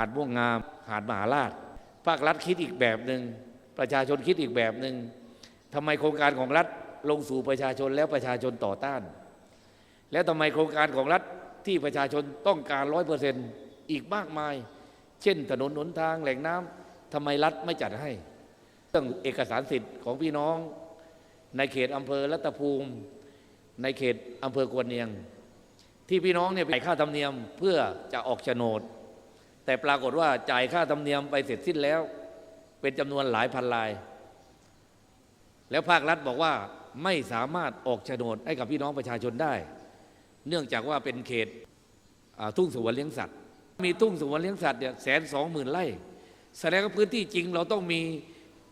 หาดม่วงงาม หาดมหาราชภาครัฐคิดอีกแบบหนึ่งประชาชนคิดอีกแบบหนึ่งทำไมโครงการของรัฐลงสู่ประชาชนแล้วประชาชนต่อต้าน แล้วทำไมโครงการของรัฐที่ประชาชนต้องการร้อยเปอร์เซนต์อีกมากมาย เช่น ถนนหนทางแหล่งน้ำทำไมรัฐไม่จัดให้เรื่องเอกสารสิทธิ์ของพี่น้อง ในเขตอำเภอรัตภูมิ ในเขตอำเภอกวนเนียง ที่พี่น้องเนี่ยจ่ายค่าธรรมเนียมเพื่อจะออกโฉนด แต่ปรากฏว่าจ่ายค่าธรรมเนียมไปเสร็จสิ้นแล้ว เป็นจำนวนหลายพันลาย แล้วภาครัฐบอกว่าไม่สามารถออกโฉนดให้กับพี่น้องประชาชนได้ เนื่องจากว่าเป็นเขตทุ่งสวนเลี้ยงสัตว์ มีทุ่งสวนเลี้ยงสัตว์เนี่ยแสนสองหมื่นไร่แสดงว่าพื้นที่จริงเราต้องมี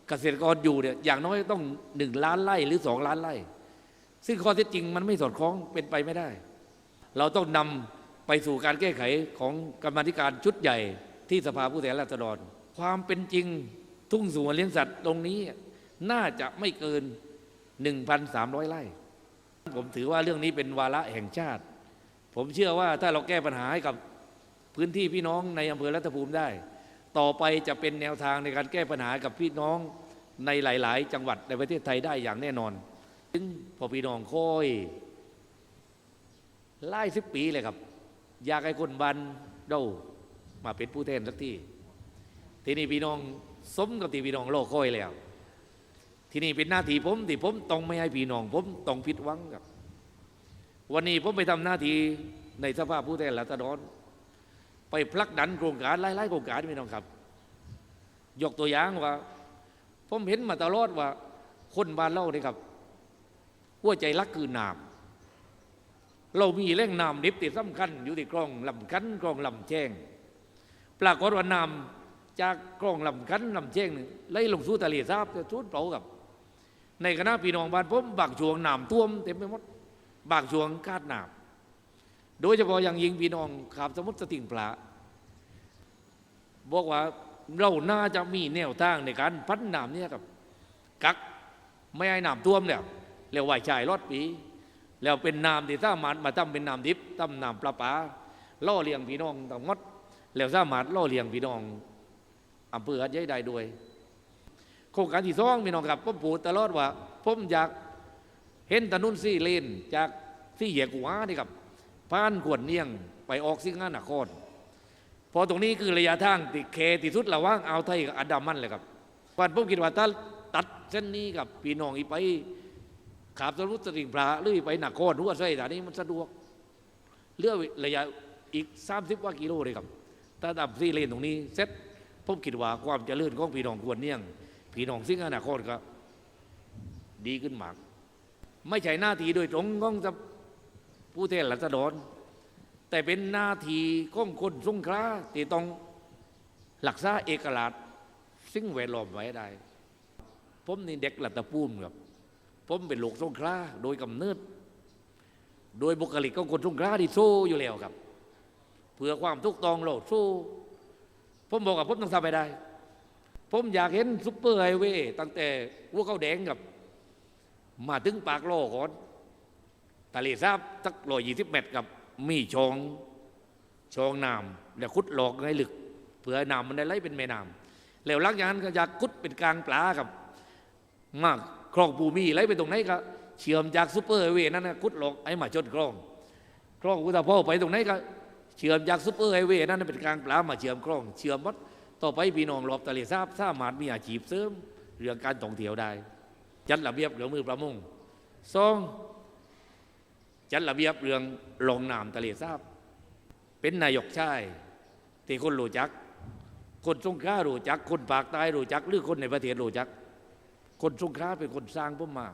เกษตรกรอยู่เนี่ยอย่างน้อยต้องหนึ่งล้านไร่หรือสองล้านไร่ ซึ่งข้อเท็จจริงมันไม่สอดคล้องเป็นไปไม่ได้ เราต้องนำ ไปสู่การแก้ไขของกรรมธิการชุดใหญ่ที่สภาผู้แทนราษฎร ความเป็นจริงทุ่งสวนเลี้ยงสัตว์ตรงนี้น่าจะไม่เกิน 1,300 ไร่ ผมถือว่าเรื่องนี้เป็นวาระแห่งชาติ ผมเชื่อว่าถ้าเราแก้ปัญหาให้กับพื้นที่พี่น้องในอำเภอรัตภูมิได้ ต่อไปจะเป็นแนวทางในการแก้ปัญหากับพี่น้องในหลาย ๆ จังหวัดในประเทศไทยได้อย่างแน่นอนซึ่งพอพี่น้องค่อยไล่สิบปีเลยครับ อยากให้คนบันเดามาเป็นผู้แทนสักที่ทีนี้พี่น้องสมกับที่พี่น้องโลกค่อยแล้ว ที่นี่เป็นหน้าที่ผมที่ผมต้องไม่ให้พี่น้อง ผมต้องผิดหวังครับ วันนี้ผมไปทำหน้าที่ในสภาผู้แทนราษฎรไปผลักดันโครงการไล่ๆโครงการพี่น้องครับ ยกตัวอย่างว่า ผมเห็นมาตลอดว่า คนบ้านเรานี่ครับหัวใจรักคือน้ำ เรามีแหล่งน้ำดิบที่สำคัญอยู่ที่คลองลำคันคลองลำแจ้ง ปรากฏว่าน้ำจากคลองลำคันลำแจ้งนี่ไหลลงสู่ทะเลสาบจะสูญเปล่ากับ ในคณะพี่น้องบ้านผมบางช่วงน้ำท่วมเต็มไปหมดบางช่วงคาดน้ำโดยเฉพาะอย่างยิ่งพี่น้องขับสมุทรสติงปลาบอกว่าเราน่าจะมีแนวทางในการพัฒน้ำเนี่ยครับกักไม่ให้น้ำท่วมเนี่ยเรียกว่าชายรอดปี แล้วเป็นน้ำที่สามารถมาทำเป็นน้ำดิบทำน้ำประปาล่อเลี้ยงพี่น้องทั้งมดแล้วสามารถล่อเลี้ยงพี่น้องอำเภอหัดใหญ่ได้ด้วยโครงการที่สองพี่น้องครับผมพูดตลอดว่าผมอยากเห็นถนนสี่เลนจากสี่เหยกัวนี่ครับผ่านขวดเนียงไปออกสิงหานครเพอตรงนี้คือระยะทางติเคที่สุดระว่างอ่าวไทยกับอันดามันเลยครับวันผมคิดว่าถ้าตัดเส้นนี้กับพี่น้องอีไป ขาบสมุทรสติงพระหรืออีไปหนักโครหัวไส้แต่นี้มันสะดวกเลือกระยะอีก30กว่ากิโลเลยครับถ้าดับสี่เลนตรงนี้เซ็ตผมคิดว่าความเจริญของพี่น้องควรเนี่ยงพี่น้องซึ่งอนาคตก็ดีขึ้นมาก ไม่ใช่หน้าที่โดยตรงของผู้แทนรัษฎรแต่เป็นหน้าที่ของคนสงขลาที่ต้องหลักษาเอกลักษณ์สิ่งแวดล้อมไว้ได้ ผมนี่เด็กหลัตตะปูมครับ ผมเป็นลูกสงขลาโดยกำเนิด โดยบุคลิกของคนสงขลาที่สู้อยู่แล้วครับ เพื่อความทุกข์ตองโลดสู้ผมบอกว่าผมต้องทำไปได้ ผมอยากเห็นซุปเปอร์ไฮเวย์ตั้งแต่หัวเขาแดงกับ มาถึงปากโลก่อนทะเลทราบสักร้อยยี่สิบเมตรกับมีช่องช่องน้ำแล้วขุดหลอกให้ลึกเพื่อน้ำมันได้ไหลเป็นแม่น้ำแล้วหลังจากนั้นก็อยากขุดเป็นกลางปลากับ มาก คลองปูมีไหลไปตรงไหนก็เชื่อมจากซุปเปอร์ไฮเวย์นั่นนะขุดหลอกให้มาชนคลองคลองอุตภเปาไปตรงไหนก็เชื่อมจากซุปเปอร์ไฮเวย์นั่นเป็นกลางปลามาเชื่อมคลองเชื่อมวัดต่อไปพี่น้องรอบทะเลสาบสามารถมีอาชีพเสริมเรื่องการท่องเที่ยวได้ จัดระเบียบเรื่องมือประมงสองจัดระเบียบเรื่องลงน้ำทะเลสาบ เป็นนายกชายที่คนรู้จัก คนสงขลารู้จัก คนภาคใต้รู้จัก หรือคนในประเทศรู้จัก คนสงขลาเป็นคนสร้างผมมา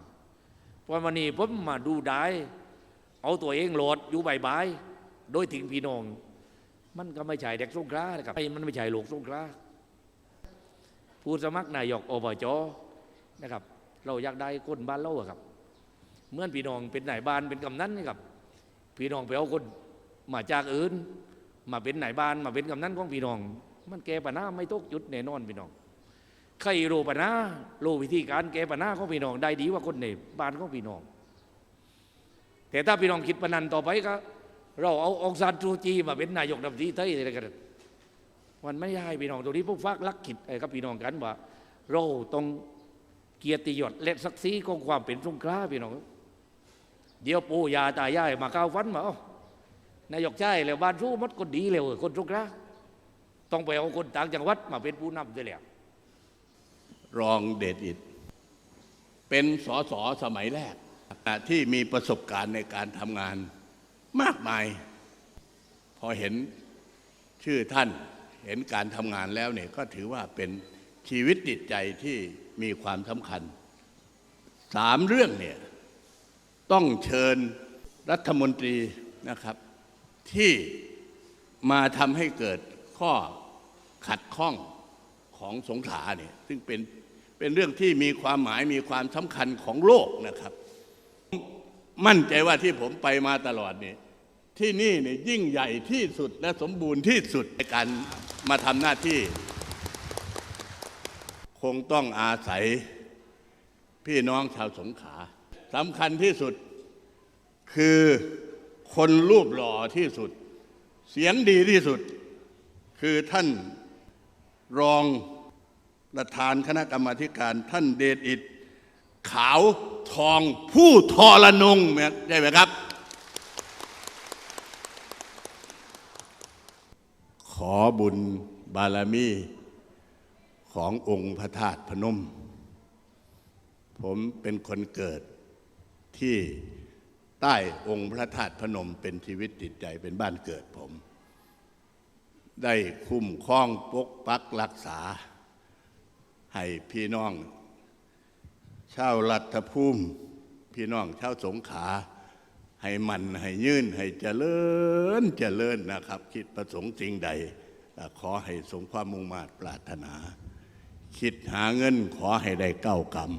เพรานนี้ผมมาดูได้เอาตัวเองโหลดอยู่ใบายๆโดยทิ้งพี่น้อง มันก็ไม่ใช่เด็กสงขลานะครับมันไม่ใช่ลูกสงขลาผู้สมัครนายกอบจนะครับ เราอยากได้คนบ้านเราครับเมื่อพี่น้องเป็นนายบ้านเป็นกำนันนี่ครับ พี่น้องไปเอาคนมาจากอื่น มาเป็นนายบ้านมาเป็นกำนันของพี่น้อง มันแก้ปัญหาไม่ตกจุดแน่นอนพี่น้อง ใครรู้ปัญหารู้วิธีการแก้ปัญหาของพี่น้องได้ดีกว่าคนในบ้านของพี่น้อง แต่ถ้าพี่น้องคิดปนันต่อไปก็ เราเอาองซานจูจีมาเป็นนายกรัฐมนตรีไทยอะไรกันวันไม่ให้พี่น้องตรงนี้พวกฟักลักขิดไอ้กับพี่น้องกันว่า เราต้องเกียรติยศและศักดิ์ศรีของความเป็นสงขลาพี่น้องเดี๋ยวปู่ยาตายายมาก้าวฟันมาเอานายกใช่แล้วบ้านรู้หมดคนดีเลยคนสงขลาต้องไปเอาคนต่างจังหวัดมาเป็นผู้นำด้วยแหละ รองเดชอิดเป็นสอสอสมัยแรก ที่มีประสบการณ์ในการทำงานมากมาย พอเห็นชื่อท่านเห็นการทำงานแล้วเนี่ยก็ถือว่าเป็นชีวิตจิตใจที่มีความสำคัญสามเรื่องเนี่ยต้องเชิญรัฐมนตรีนะครับ ที่มาทำให้เกิดข้อขัดข้องของสงขลาเนี่ยซึ่งเป็น เป็นเรื่องที่มีความหมายมีความสำคัญของโลกนะครับ มั่นใจว่าที่ผมไปมาตลอดนี่ที่นี่เนี่ยยิ่งใหญ่ที่สุดและสมบูรณ์ที่สุดในการมาทำหน้าที่ คงต้องอาศัยพี่น้องชาวสงขลาสำคัญที่สุดคือคนรูปหล่อที่สุด เสียงดีที่สุด คือท่านรอง ประธานคณะกรรมาการท่านเดชอิดขาวทองผู้ทรนงใช่ไหมครับ ขอบุญบารมีขององค์พระธาตุพนม ผมเป็นคนเกิดที่ใต้องค์พระธาตุพนมเป็นชีวิตจิตใจเป็นบ้านเกิดผม ได้คุ้มครองปกปักรักษา ให้พี่น้องชาวรัฐภูมิ พี่น้องชาวสงขา ให้มันให้ยื่นให้เจริญเจริญนะครับ คิดประสงค์สิ่งใด ขอให้สมความมุ่งมา่ปรารถนา คิดหาเงินขอให้ได้เก้ากรรม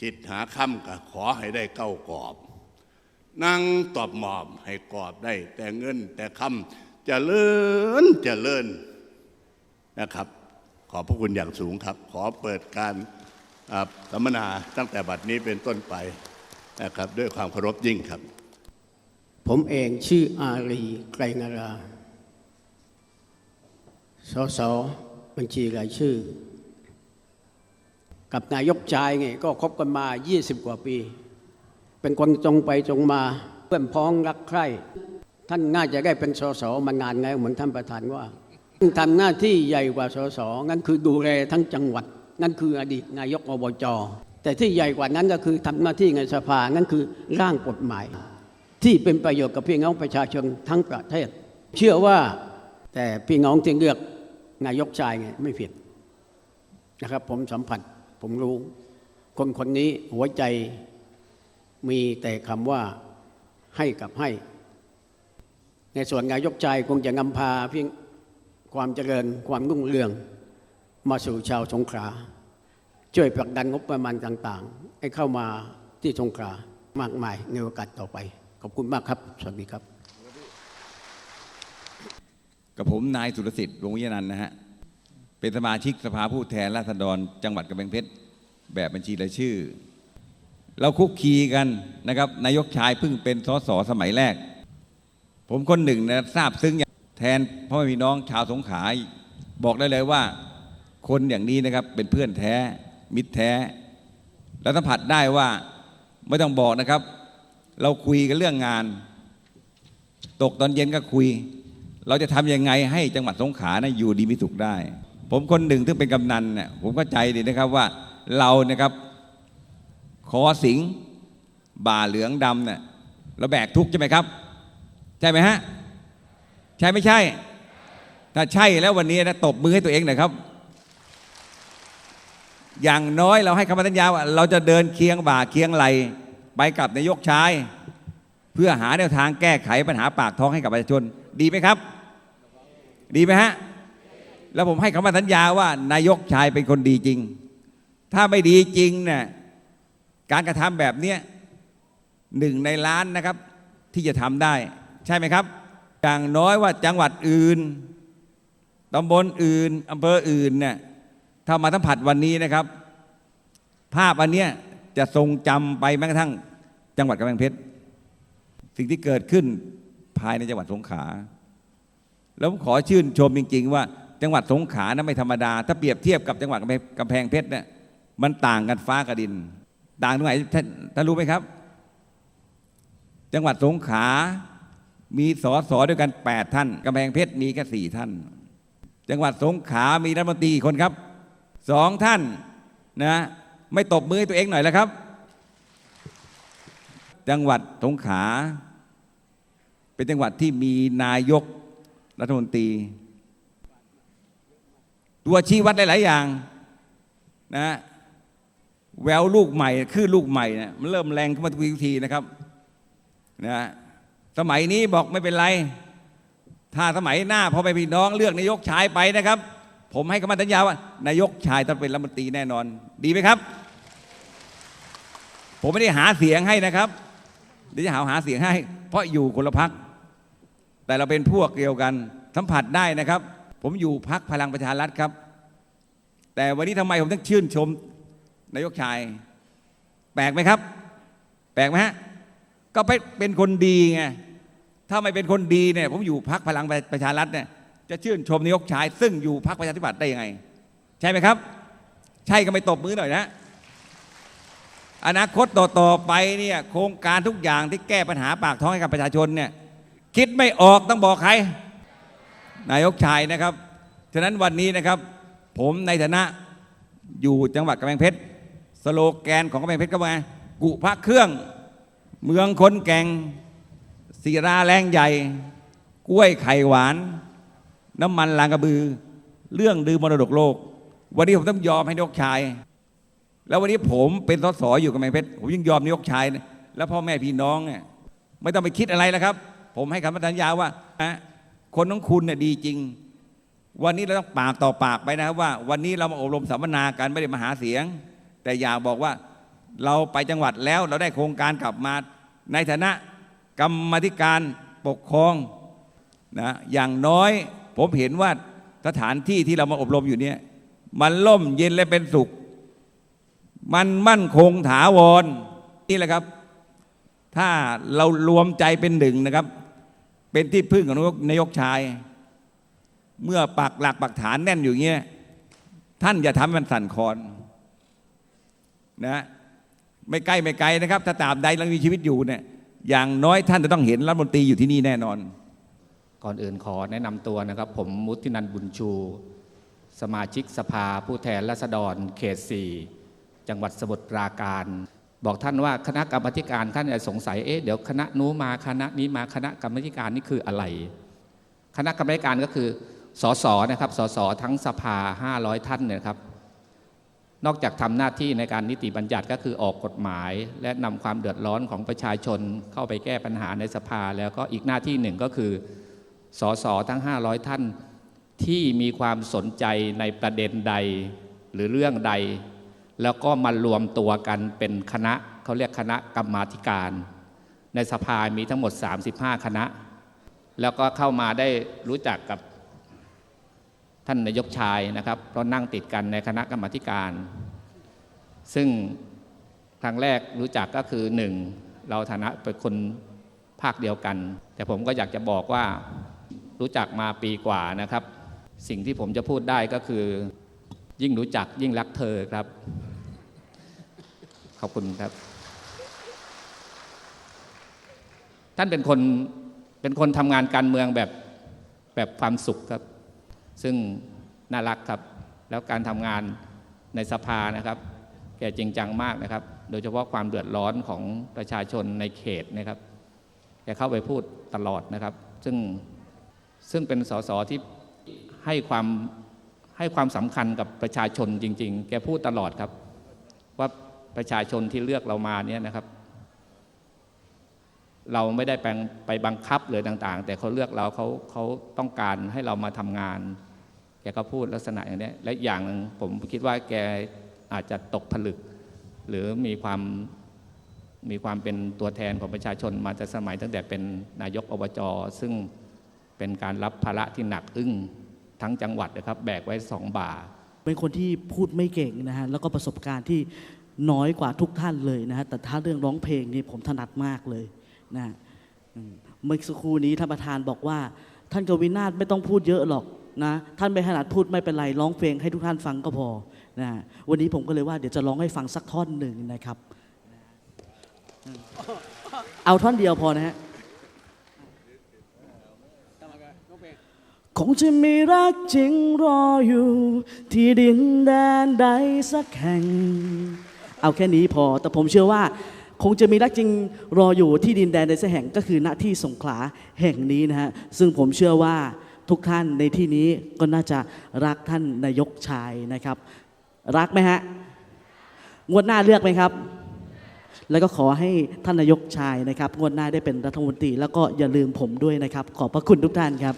คิดหาค่ำก็ขอให้ได้เก้ากอบ นั่งตอบหมอบให้กอบได้ แต่เงินแต่คำเจริญเจริญนะครับ ขอบพระคุณอย่างสูงครับ ขอเปิดการสัมมนาตั้งแต่บัดนี้เป็นต้นไปนะครับด้วยความเคารพยิ่งครับ ผมเองชื่ออาลีไกรนารา สสบัญชีรายชื่อ กับนายกชายไงก็คบกันมา 20 กว่าปี เป็นคนตรงไปตรงมาเพื่อนพ้องรักใคร่ ท่านน่าจะได้เป็นสสมานานแล้วเหมือนท่านประธานว่า ทำหน้าที่ใหญ่กว่าสสงั้นคือดูแลทั้งจังหวัด นั่นคืออดีตนายกอบจแต่ที่ใหญ่กว่านั้นก็คือทำหน้าที่ในสภานั่นคือร่างกฎหมาย ที่เป็นประโยชน์กับพี่น้องประชาชนทั้งประเทศ เชื่อว่าแต่พี่น้องที่เลือกนายกชายไงไม่ผิดนะครับ ผมสัมผัสผมรู้ คนคนนี้หัวใจมีแต่คำว่าให้กับให้ ในส่วนนายกชายคงจะนำพาพียง ความเจริญความรุ่งเรืองมาสู่ชาวสงขลาช่วยผลักดันงบประมาณต่างๆ ให้เข้ามาที่สงขลามากมายในโอกาสต่อไป ขอบคุณมากครับ สวัสดีครับ กับผมนายสุรสิทธิ์วงวิญญานันนะฮะ เป็นสมาชิกสภาผู้แทนราษฎรจังหวัดกำแพงเพชร แบบบัญชีรายชื่อ เราคุกคีกันนะครับนายกชายเพิ่งเป็นสสสมัยแรก ผมคนหนึ่งนะทราบซึ้งอย่าง แทนพ่อแม่พี่น้องชาวสงขลาบอกได้เลยว่า คนอย่างนี้นะครับเป็นเพื่อนแท้ มิตรแท้ แล้วสัมผัสได้ว่าไม่ต้องบอกนะครับ เราคุยกันเรื่องงาน ตกตอนเย็นก็คุย เราจะทำยังไงให้จังหวัดสงขลานะอยู่ดีมีสุขได้ ผมคนหนึ่งที่เป็นกำนันเนี่ยผมก็ใจดีนะครับว่าเรานะครับขอสิงบ่าเหลืองดำเนี่ยเราแบกทุกข์ใช่ไหมครับ ใช่ไหมฮะ ใช่ไม่ใช่ ถ้าใช่แล้ววันนี้นะตบมือให้ตัวเองหน่อยครับ อย่างน้อยเราให้คำมั่นสัญญาว่าเราจะเดินเคียงบ่าเคียงไหลไปกับนายกชาย เพื่อหาแนวทางแก้ไขปัญหาปากท้องให้กับประชาชน ดีไหมครับ ดีไหมฮะแล้วผมให้คำมั่นสัญญาว่านายกชายเป็นคนดีจริง ถ้าไม่ดีจริงเนี่ยการกระทำแบบเนี้ยหนึ่งในล้านนะครับที่จะทำได้ใช่ไหมครับ อย่างน้อยว่าจังหวัดอื่นตำบลอื่นอำเภออื่นเนี่ยถ้ามาสัมผัสวันนี้นะครับ ภาพอันเนี้ยจะทรงจำไปแม้กระทั่งจังหวัดกำแพงเพชรสิ่งที่เกิดขึ้นภายในจังหวัดสงขลาแล้วผมขอชื่นชมจริง ๆ ว่าจังหวัดสงขลานะไม่ธรรมดา ถ้าเปรียบเทียบกับจังหวัดกำแพงแพงเพชรเนี่ยมันต่างกันฟ้ากับดิน ต่างตรงไหนท่านท่านรู้ไหมครับ จังหวัดสงขลา มีสอสอด้วยกัน 8 ท่านกำแพงเพชรมีแค่สี่ท่าน จังหวัดสงขลามีรัฐมนตรีคนครับสองท่านนะไม่ตบมือให้ตัวเองหน่อยแล้วครับ จังหวัดสงขลาเป็นจังหวัดที่มีนายกรัฐมนตรี ตัวชี้วัดหลาย ๆ อย่างนะแววลูกใหม่คลื่นลูกใหม่นี่ยมันเริ่มแรงขึ้นมาทุกทีนะครับนะ สมัยนี้บอกไม่เป็นไร ถ้าสมัยหน้าพอไปพี่น้องเลือกนายกชายไปนะครับ ผมให้คำมั่นสัญญาว่านายกชายต้องเป็นรัฐมนตรีแน่นอน ดีไหมครับ ผมไม่ได้หาเสียงให้นะครับเดี๋ยวจะหาหาเสียงให้ เพราะอยู่คนละพัก แต่เราเป็นพวกเดียวกันสัมผัสได้นะครับ ผมอยู่พักพลังประชารัฐครับ แต่วันนี้ทำไมผมต้องชื่นชมนายกชาย แปลกไหมครับ แปลกไหมฮะ ก็ไปเป็นคนดีไงถ้าไม่เป็นคนดีเนี่ยผมอยู่พักพลังประชารัฐเนี่ยจะชื่นชมนายกชาย ซึ่งอยู่พักประชาธิปัตย์ได้ยังไง ใช่ไหมครับ ใช่ก็ไม่ตบมือหน่อยนะ อนาคตต่อๆไปเนี่ยโครงการทุกอย่างที่แก้ปัญหาปากท้องให้กับประชาชนเนี่ยคิดไม่ออกต้องบอกใคร นายกชายนะครับ ฉะนั้นวันนี้นะครับ ผมในฐานะอยู่จังหวัดกำแพงเพชรสโลแกนของกำแพงเพชรก็ว่ากุพระเครื่อง เมืองคนแก่งศิราแรงใหญ่ กล้วยไข่หวาน น้ำมันลางกระบือ เรื่องดื่มมรดกโลก วันนี้ผมต้องยอมให้นกชาย แล้ววันนี้ผมเป็นสสอยู่กับแมงเพชรผมยังยอมนายกชาย แล้วพ่อแม่พี่น้องเนี่ยไม่ต้องไปคิดอะไรแล้วครับ ผมให้คำสัญญาว่าคนของคุณเนี่ยดีจริง วันนี้เราต้องปากต่อปากไปนะครับว่า วันนี้เรามาอบรมสัมมนากันไม่ได้มาหาเสียง แต่อยากบอกว่า เราไปจังหวัดแล้วเราได้โครงการกลับมา ในฐานะกรรมธิการปกครองนะอย่างน้อยผมเห็นว่าสถานที่ที่เรามาอบรมอยู่เนี่ยมันล่มเย็นและเป็นสุข มันมั่นคงถาวรนี่แหละครับ ถ้าเรารวมใจเป็นหนึ่งนะครับ เป็นที่พึ่งของนายกชาย เมื่อปักหลักปักฐานแน่นอยู่เงี้ยท่านอย่าทำให้มันสั่นคลอนนะ ไม่ใกล้ไม่ไกลนะครับ ถ้าตาบใดเรามีชีวิตอยู่เนี่ยอย่างน้อยท่านจะต้องเห็นรัฐมนตรีอยู่ที่นี่แน่นอน ก่อนอื่นขอแนะนำตัวนะครับ ผมมุตินันบุญชู สมาชิกสภาผู้แทนราษฎรเขต 4 จังหวัดสมุทรปราการ บอกท่านว่าคณะกรรมการท่านอาจสงสัยเอ๊ะเดี๋ยวคณะนู้มาคณะนี้มาคณะกรรมการนี่คืออะไร คณะกรรมการก็คือสสนะครับสสทั้งสภา 500 ท่านเนี่ยครับ นอกจากทำหน้าที่ในการนิติบัญญัติก็คือออกกฎหมาย และนำความเดือดร้อนของประชาชนเข้าไปแก้ปัญหาในสภา แล้วก็อีกหน้าที่หนึ่งก็คือสสทั้ง 500 ท่านที่มีความสนใจในประเด็นใดหรือเรื่องใด แล้วก็มารวมตัวกันเป็นคณะเขาเรียกคณะกรรมาธิการ ในสภามีทั้งหมด 35 คณะ แล้วก็เข้ามาได้รู้จักกับ ท่านนายกชายนะครับเพราะนั่งติดกันในคณะกรรมการ ซึ่งครั้งแรกรู้จักก็คือหนึ่งเราฐานะเป็นคนภาคเดียวกัน แต่ผมก็อยากจะบอกว่ารู้จักมาปีกว่านะครับ สิ่งที่ผมจะพูดได้ก็คือ ยิ่งรู้จักยิ่งรักเธอครับ ขอบคุณครับ ท่านเป็นคนเป็นคนทำงานการเมืองแบบแบบความสุขครับ ซึ่งน่ารักครับ แล้วการทำงานในสภานะครับ แกจริงจังมากนะครับ โดยเฉพาะความเดือดร้อนของประชาชนในเขตนะครับ แกเข้าไปพูดตลอดนะครับ ซึ่งซึ่งเป็นสสที่ให้ความให้ความสำคัญกับประชาชนจริง ๆ แกพูดตลอดครับ ว่าประชาชนที่เลือกเรามาเนี่ยนะครับ เราไม่ได้ไปไปบังคับเลยต่าง ๆ แต่เขาเลือกเราเขาเขาต้องการให้เรามาทำงาน แกก็พูดลักษณะอย่างนี้และอย่างหนึ่งผมคิดว่าแกอาจจะตกผลึก หรือมีความมีความเป็นตัวแทนของประชาชนมาแต่สมัยตั้งแต่เป็นนายกอบจซึ่งเป็นการรับภาระที่หนักอึ้งทั้งจังหวัดนะครับ แบกไว้สองบ่า เป็นคนที่พูดไม่เก่งนะฮะแล้วก็ประสบการณ์ที่น้อยกว่าทุกท่านเลยนะฮะแต่ถ้าเรื่องร้องเพลงนี่ผมถนัดมากเลยนะเมื่อสักครู่นี้ท่านประธานบอกว่า ท่านกวินาศไม่ต้องพูดเยอะหรอก นะท่านไม่ถนัดพูดไม่เป็นไรร้องเพลงให้ทุกท่านฟังก็พอนะวันนี้ผมก็เลยว่าเดี๋ยวจะร้องให้ฟังสักท่อนหนึ่งนะครับ เอาท่อนเดียวพอนะฮะคงจะมีรักจริงรออยู่ ที่ดินแดนใดสักแห่ง เอาแค่นี้พอแต่ผมเชื่อว่า คงจะมีรักจริงรออยู่ที่ดินแดนใดสักแห่งก็คือณที่สงขลาแห่งนี้นะฮะซึ่งผมเชื่อว่า ทุกท่านในที่นี้ก็น่าจะรักท่านนายกชายนะครับ รักไหมฮะงวดหน้าเลือกไหมครับ แล้วก็ขอให้ท่านนายกชายนะครับงวดหน้าได้เป็นรัฐมนตรีแล้วก็อย่าลืมผมด้วยนะครับ ขอบพระคุณทุกท่านครับ